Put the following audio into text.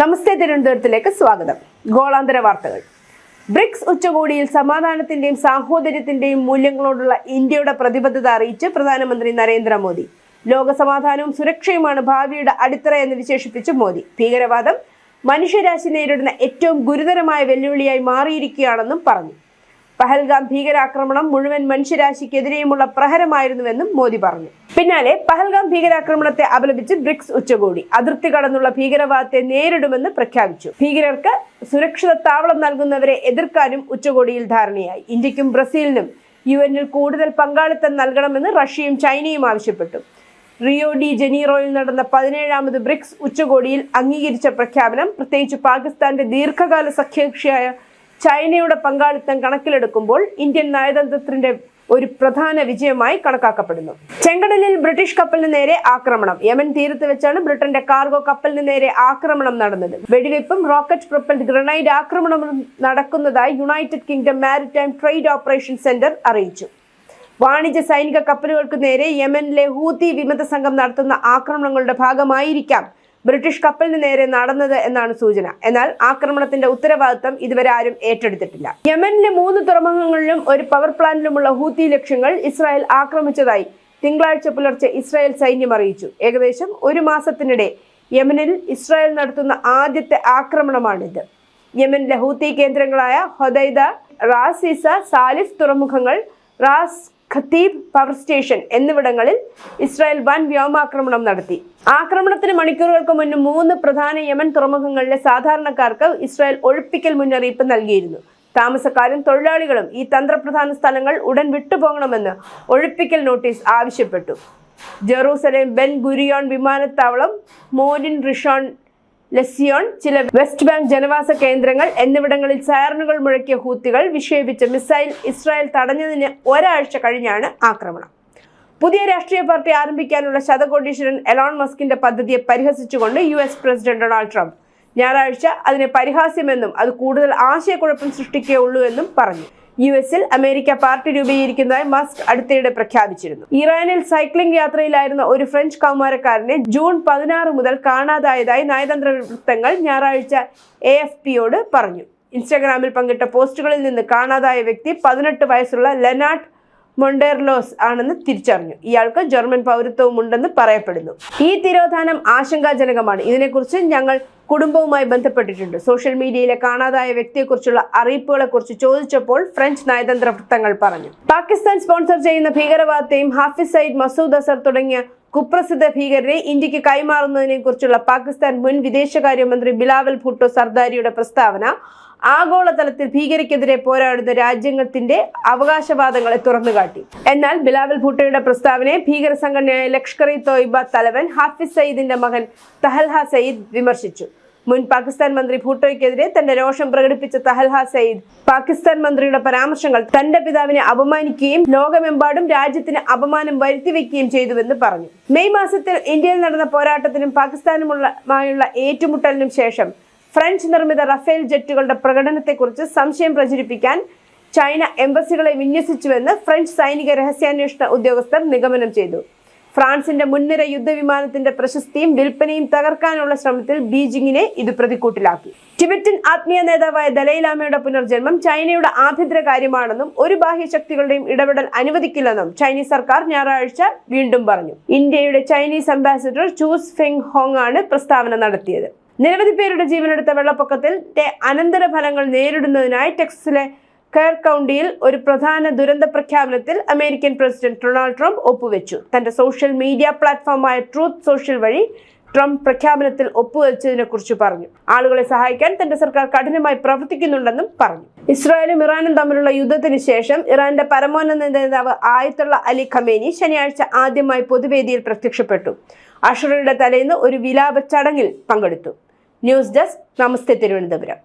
നമസ്തേ തിരുവനന്തപുരത്തിലേക്ക് സ്വാഗതം. ഗോളാന്തര വാർത്തകൾ. ബ്രിക്സ് ഉച്ചകോടിയിൽ സമാധാനത്തിന്റെയും സാഹോദര്യത്തിന്റെയും മൂല്യങ്ങളോടുള്ള ഇന്ത്യയുടെ പ്രതിബദ്ധത അറിയിച്ച് പ്രധാനമന്ത്രി നരേന്ദ്രമോദി. ലോക സമാധാനവും സുരക്ഷയുമാണ് ഭാവിയുടെ അടിത്തറ എന്ന് വിശേഷിപ്പിച്ച് മോദി. ഭീകരവാദം മനുഷ്യരാശി നേരിടുന്ന ഏറ്റവും ഗുരുതരമായ വെല്ലുവിളിയായി മാറിയിരിക്കുകയാണെന്നും പറഞ്ഞു. പഹൽഗാം ഭീകരാക്രമണം മുഴുവൻ മനുഷ്യരാശിക്കെതിരെയുമുള്ള പ്രഹരമായിരുന്നുവെന്നും മോദി പറഞ്ഞു. പിന്നാലെ പഹൽഗാം ഭീകരാക്രമണത്തെ അപലപിച്ച് ബ്രിക്സ് ഉച്ചകോടി. അതിർത്തി കടന്നുള്ള ഭീകരവാദത്തെ നേരിടുമെന്ന് പ്രഖ്യാപിച്ചു. ഭീകരർക്ക് സുരക്ഷിത താവളം നൽകുന്നവരെ എതിർക്കാനും ഉച്ചകോടിയിൽ ധാരണയായി. ഇന്ത്യക്കും ബ്രസീലിനും യു എന്നിൽ കൂടുതൽ പങ്കാളിത്തം നൽകണമെന്ന് റഷ്യയും ചൈനയും ആവശ്യപ്പെട്ടു. റിയോ ഡി ജനീറോയിൽ നടന്ന പതിനേഴാമത് ബ്രിക്സ് ഉച്ചകോടിയിൽ അംഗീകരിച്ച പ്രഖ്യാപനം പ്രത്യേകിച്ച് പാകിസ്ഥാന്റെ ദീർഘകാല സഖ്യകക്ഷിയായ ചൈനയുടെ പങ്കാളിത്തം കണക്കിലെടുക്കുമ്പോൾ ഇന്ത്യൻ നയതന്ത്രത്തിന്റെ ഒരു പ്രധാന വിജയമായി കണക്കാക്കപ്പെടുന്നു. ചെങ്കടലിൽ ബ്രിട്ടീഷ് കപ്പലിന് നേരെ ആക്രമണം. യമൻ തീരത്ത് വെച്ചാണ് ബ്രിട്ടന്റെ കാർഗോ കപ്പലിന് നേരെ ആക്രമണം നടന്നത്. വെടിവെപ്പും റോക്കറ്റ് പ്രൊപ്പൽഡ് ഗ്രനൈഡ് ആക്രമണവും നടക്കുന്നതായി United Kingdom maritime trade operation centre അറിയിച്ചു. വാണിജ്യ സൈനിക കപ്പലുകൾക്ക് നേരെ യമനിലെ ഹൂത്തി വിമത സംഘം നടത്തുന്ന ആക്രമണങ്ങളുടെ ഭാഗമായിരിക്കാം ബ്രിട്ടീഷ് കപ്പലിന് നേരെ നടന്നത് എന്നാണ് സൂചന. എന്നാൽ ആക്രമണത്തിന്റെ ഉത്തരവാദിത്തം ഇതുവരെ ആരും ഏറ്റെടുത്തിട്ടില്ല. യമനിലെ മൂന്ന് തുറമുഖങ്ങളിലും ഒരു പവർ പ്ലാന്റിലുമുള്ള ഹൂത്തി ലക്ഷ്യങ്ങൾ ഇസ്രായേൽ ആക്രമിച്ചതായി തിങ്കളാഴ്ച പുലർച്ചെ ഇസ്രായേൽ സൈന്യം അറിയിച്ചു. ഏകദേശം ഒരു മാസത്തിനിടെ യമനിൽ ഇസ്രായേൽ നടത്തുന്ന ആദ്യത്തെ ആക്രമണമാണിത്. യമനിലെ ഹൂത്തി കേന്ദ്രങ്ങളായ ഹൊദൈദ റാസിസ സാലിഫ് തുറമുഖങ്ങൾ റാസ് ഖത്തീബ് പവർ സ്റ്റേഷൻ എന്നിവിടങ്ങളിൽ ഇസ്രായേൽ വൻ വ്യോമാക്രമണം നടത്തി. ആക്രമണത്തിന് മണിക്കൂറുകൾക്ക് മുൻപ് മൂന്ന് പ്രധാന യമൻ തുറമുഖങ്ങളിലെ സാധാരണക്കാർക്ക് ഇസ്രായേൽ ഒഴിപ്പിക്കൽ മുന്നറിയിപ്പ് നൽകിയിരുന്നു. താമസക്കാരും തൊഴിലാളികളും ഈ തന്ത്രപ്രധാന സ്ഥലങ്ങൾ ഉടൻ വിട്ടുപോകണമെന്ന് ഒഴിപ്പിക്കൽ നോട്ടീസ് ആവശ്യപ്പെട്ടു. ജെറൂസലേം ബെൻ ഗുരിയോൺ വിമാനത്താവളം മോരിൻ റിഷോൺ ലസിയോൺ ചില വെസ്റ്റ് ബാങ്ക് ജനവാസ കേന്ദ്രങ്ങൾ എന്നിവിടങ്ങളിൽ സയറിനുകൾ മുഴക്കിയ ഹൂത്തികൾ വിക്ഷേപിച്ച മിസൈൽ ഇസ്രായേൽ തടഞ്ഞതിന് ഒരാഴ്ച കഴിഞ്ഞാണ് ആക്രമണം. പുതിയ രാഷ്ട്രീയ പാർട്ടി ആരംഭിക്കാനുള്ള ശതകോടീശ്വരൻ എലോൺ മസ്കിന്റെ പദ്ധതിയെ പരിഹസിച്ചുകൊണ്ട് U S president Donald Trump. ഞായറാഴ്ച അതിനെ പരിഹാസ്യമെന്നും അത് കൂടുതൽ ആശയക്കുഴപ്പം സൃഷ്ടിക്കുകയുള്ളൂ എന്നും പറഞ്ഞു. യു എസിൽ അമേരിക്ക പാർട്ടി രൂപീകരിക്കുന്നതായി മസ്ക് അടുത്തിടെ പ്രഖ്യാപിച്ചിരുന്നു. ഇറാനിൽ സൈക്ലിംഗ് യാത്രയിലായിരുന്ന ഒരു ഫ്രഞ്ച് കൗമാരക്കാരനെ ജൂൺ പതിനാറ് മുതൽ കാണാതായതായി നയതന്ത്ര വൃത്തങ്ങൾ ഞായറാഴ്ച എ എഫ് പിയോട് പറഞ്ഞു. ഇൻസ്റ്റാഗ്രാമിൽ പങ്കിട്ട പോസ്റ്റുകളിൽ നിന്ന് കാണാതായ വ്യക്തി പതിനെട്ട് വയസ്സുള്ള ലെനാർഡ് മൊണ്ടേർലോസ് ആണെന്ന് തിരിച്ചറിഞ്ഞു. ഇയാൾക്ക് ജർമ്മൻ പൗരത്വവും ഉണ്ടെന്ന് പറയപ്പെടുന്നു. ഈ തിരോധാനം ആശങ്കാജനകമാണ്. ഇതിനെക്കുറിച്ച് ഞങ്ങൾ കുടുംബവുമായി ബന്ധപ്പെട്ടിട്ടുണ്ട്. സോഷ്യൽ മീഡിയയിലെ കാണാതായ വ്യക്തിയെക്കുറിച്ചുള്ള അറിയിപ്പുകളെക്കുറിച്ച് ചോദിച്ചപ്പോൾ ഫ്രഞ്ച് നയതന്ത്ര വൃത്തങ്ങൾ പറഞ്ഞു. പാകിസ്ഥാൻ സ്പോൺസർ ചെയ്യുന്ന ഭീകരവാദത്തെയും ഹാഫിസ് സയ്യിദ് മസൂദ് അസർ തുടങ്ങിയ കുപ്രസിദ്ധ ഭീകരരെ ഇന്ത്യയ്ക്ക് കൈമാറുന്നതിനെ കുറിച്ചുള്ള പാകിസ്ഥാൻ മുൻ വിദേശകാര്യമന്ത്രി ബിലാവൽ ഭുട്ടോ സർദാരിയുടെ പ്രസ്താവന ആഗോളതലത്തിൽ ഭീകരക്കെതിരെ പോരാടുന്ന രാജ്യത്തിന്റെ അവകാശവാദങ്ങളെ തുറന്നുകാട്ടി. എന്നാൽ ബിലാവൽ ഭൂട്ടോയുടെ പ്രസ്താവനയെ ഭീകര സംഘടനയായ ലഷ്കർ ഇ തോയിബ തലവൻ ഹാഫിസ് സയ്യിദിന്റെ മകൻ തഹൽഹ സയ്യിദ് വിമർശിച്ചു. മുൻ പാകിസ്ഥാൻ മന്ത്രി ഭൂട്ടോയ്ക്കെതിരെ തന്റെ രോഷം പ്രകടിപ്പിച്ച തഹൽഹ സയ്യിദ് പാകിസ്ഥാൻ മന്ത്രിയുടെ പരാമർശങ്ങൾ തന്റെ പിതാവിനെ അപമാനിക്കുകയും ലോകമെമ്പാടും രാജ്യത്തിന് അപമാനം വരുത്തിവെക്കുകയും ചെയ്തുവെന്ന് പറഞ്ഞു. മെയ് മാസത്തിൽ ഇന്ത്യയിൽ നടന്ന പോരാട്ടത്തിനും പാകിസ്ഥാനുമായുള്ള ഏറ്റുമുട്ടലിനും ശേഷം ഫ്രഞ്ച് നിർമ്മിത റഫേൽ ജെറ്റുകളുടെ പ്രകടനത്തെക്കുറിച്ച് സംശയം പ്രചരിപ്പിക്കാൻ ചൈന എംബസികളെ വിന്യസിച്ചുവെന്ന് ഫ്രഞ്ച് സൈനിക രഹസ്യാന്വേഷണ ഉദ്യോഗസ്ഥർ നിഗമനം ചെയ്തു. ഫ്രാൻസിന്റെ മുൻനിര യുദ്ധവിമാനത്തിന്റെ പ്രശസ്തിയും വിൽപ്പനയും തകർക്കാനുള്ള ശ്രമത്തിൽ ബീജിംഗിനെ ഇത് പ്രതിക്കൂട്ടിലാക്കി. ടിബറ്റൻ ആത്മീയ നേതാവായ ദലൈലാമയുടെ പുനർജന്മം ചൈനയുടെ ആഭ്യന്തര കാര്യമാണെന്നും ഒരു ബാഹ്യശക്തികളുടെയും ഇടപെടൽ അനുവദിക്കില്ലെന്നും ചൈനീസ് സർക്കാർ ഞായറാഴ്ച വീണ്ടും പറഞ്ഞു. ഇന്ത്യയുടെ Chinese ambassador choose Feng Hong ആണ് പ്രസ്താവന നടത്തിയത്. നിരവധി പേരുടെ ജീവനെടുത്ത വെള്ളപ്പൊക്കത്തിൽ അനന്തര ഫലങ്ങൾ നേരിടുന്നതിനായി ടെക്സസിലെ കെയർ കൗണ്ടിയിൽ ഒരു പ്രധാന ദുരന്ത പ്രഖ്യാപനത്തിൽ അമേരിക്കൻ പ്രസിഡന്റ് ഡൊണാൾഡ് ട്രംപ് ഒപ്പുവെച്ചു. തന്റെ സോഷ്യൽ മീഡിയ പ്ലാറ്റ്ഫോമായ ട്രൂത്ത് സോഷ്യൽ വഴി ട്രംപ് പ്രഖ്യാപനത്തിൽ ഒപ്പുവെച്ചതിനെ കുറിച്ച് പറഞ്ഞു. ആളുകളെ സഹായിക്കാൻ തന്റെ സർക്കാർ കഠിനമായി പ്രവർത്തിക്കുന്നുണ്ടെന്നും പറഞ്ഞു. ഇസ്രായേലും ഇറാനും തമ്മിലുള്ള യുദ്ധത്തിന് ശേഷം ഇറാന്റെ പരമോന്നത നേതാവ് ആയത്തുള്ള അലി ഖമേനി ശനിയാഴ്ച ആദ്യമായി പൊതുവേദിയിൽ പ്രത്യക്ഷപ്പെട്ടു. അഷറയുടെ തലേന്ന് ഒരു വിലാപ ചടങ്ങിൽ പങ്കെടുത്തു. News desk namaste Thiruvananthapuram.